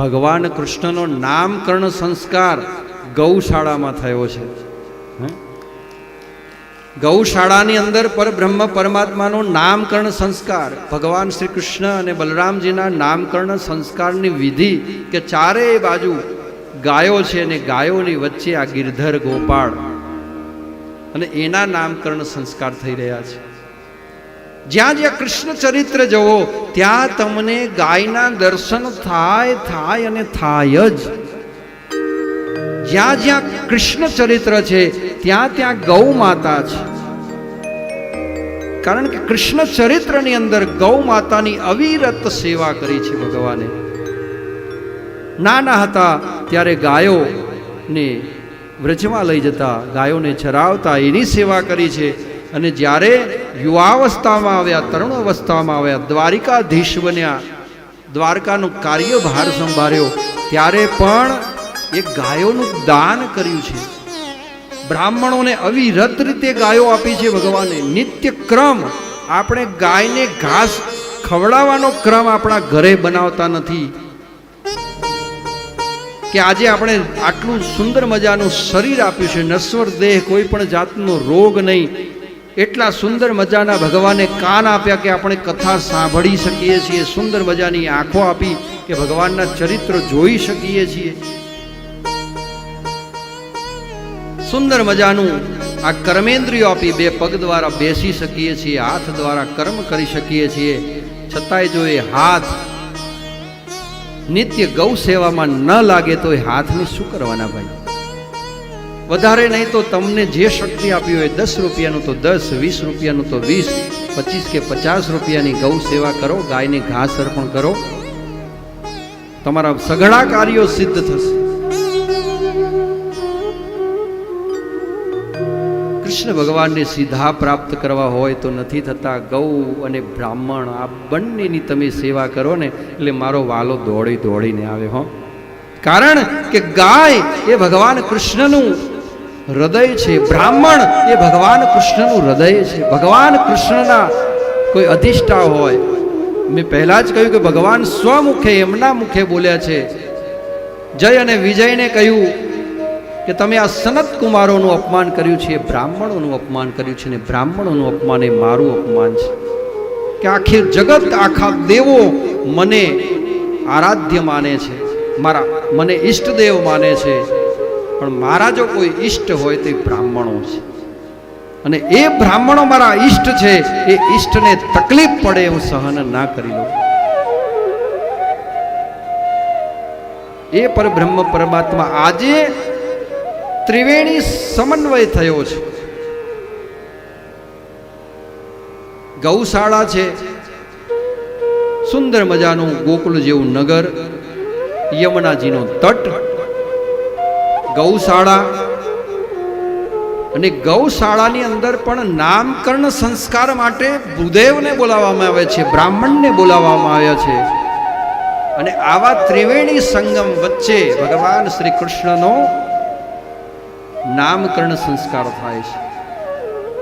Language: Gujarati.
ભગવાન કૃષ્ણનો નામકરણ સંસ્કાર ગૌશાળામાં થયો છે? ગૌશાળાની અંદર પરબ્રહ્મ પરમાત્માનો નામકરણ સંસ્કાર, ભગવાન શ્રી કૃષ્ણ અને બલરામજીના નામકરણ સંસ્કારની વિધિ કે ચારેય બાજુ ગાયો છે અને ગાયોની વચ્ચે આ ગિરધર ગોપાળ. અને એના નામકરણ સંસ્કાર થઈ રહ્યા છે. જ્યાં જ્યાં કૃષ્ણ ચરિત્ર જવો ત્યાં તમને ગાયના દર્શન થાય થાય અને થાય જ. જ્યાં જ્યાં કૃષ્ણ ચરિત્ર છે, ત્યાં ત્યાં ગૌ માતા છે. કારણ કે કૃષ્ણ ચરિત્રની અંદર ગૌ માતાની અવિરત સેવા કરી છે ભગવાને. નાના હતા ત્યારે ગાયોને વ્રજમાં લઈ જતા ગાયોને ચરાવતા એની સેવા કરી છે. અને જ્યારે યુવાવસ્થામાં આવ્યા તરુણ અવસ્થામાં આવ્યા, દ્વારિકાધીશ બન્યા, દ્વારકાનું કાર્યભાર સંભાળ્યો, ત્યારે પણ એ ગાયોનું દાન કર્યું છે. બ્રાહ્મણોને અવિરત રીતે ગાયો આપી છે ભગવાને. નિત્ય ક્રમ આપણે ગાયને ઘાસ ખવડાવવાનો ક્રમ આપણા ઘરે બનાવતા નથી. કે આજે આપણે આટલું સુંદર મજાનું શરીર આપ્યું છે. નશ્વર દેહ કોઈ પણ જાતનો રોગ નહીં. એટલા સુંદર મજાના ભગવાને કાન આપ્યા કે આપણે કથા સાંભળી શકીએ છીએ, સુંદર મજાની આંખો આપી કે ભગવાનના ચરિત્ર જોઈ શકીએ છીએ. સુંદર મજાનું આ કર્મેન્દ્રિયો આપી બે પગ દ્વારા બેસી શકીએ છીએ, હાથ દ્વારા કર્મ કરી શકીએ છીએ. છતાંય જો એ હાથ નિત્ય ગૌ સેવામાં ન લાગે તો એ હાથને શું કરવાના ભાઈ? વધારે નહીં તો તમને જે શક્તિ આપી હોય દસ રૂપિયાનું તો દસ, વીસ રૂપિયાનું તો વીસ, પચીસ કે પચાસ રૂપિયાની ગૌ સેવા કરો, ગાયને ઘાસ અર્પણ કરો. તમારા સઘળા કાર્યો સિદ્ધ થશે. કૃષ્ણ ભગવાનને સીધા પ્રાપ્ત કરવા હોય તો નથી થતા. ગૌ અને બ્રાહ્મણ, આ બંનેની તમે સેવા કરો ને, એટલે મારો વાલો દોડી દોડીને આવે હો. કારણ કે ગાય એ ભગવાન કૃષ્ણનું હૃદય છે. બ્રાહ્મણ એ ભગવાન કૃષ્ણનું હૃદય છે. ભગવાન કૃષ્ણના કોઈ અધિષ્ઠા હોય. મેં પહેલાં જ કહ્યું કે ભગવાન સ્વમુખે, એમના મુખે બોલ્યા છે. જય અને વિજયને કહ્યું કે તમે આ સનત કુમારોનું અપમાન કર્યું છે, એ બ્રાહ્મણોનું અપમાન કર્યું છે ને બ્રાહ્મણોનું અપમાન એ મારું અપમાન છે. કે આખી જગત, આખા દેવો મને આરાધ્ય માને છે. મારા, મને ઈષ્ટદેવ માને છે. પણ મારા જો કોઈ ઈષ્ટ હોય તો એ બ્રાહ્મણો છે. અને એ બ્રાહ્મણો મારા ઈષ્ટ છે, એ ઈષ્ટને તકલીફ પડે હું સહન ના કરી લઉં એ પરબ્રહ્મ પરમાત્મા આજે ત્રિવેણી સમન્વય થયો છે. ગૌશાળા છે, સુંદર મજાનું ગોકુળ જેવું નગર, યમુનાજીનો તટ ગૌશાળા. અને ગૌશાળાની અંદર પણ નામકરણ સંસ્કાર માટે ભૂદેવને બોલાવવામાં આવે છે, બ્રાહ્મણને બોલાવવામાં આવ્યા છે. અને આવા ત્રિવેણી સંગમ વચ્ચે ભગવાન શ્રી કૃષ્ણનો નામકરણ સંસ્કાર થાય છે.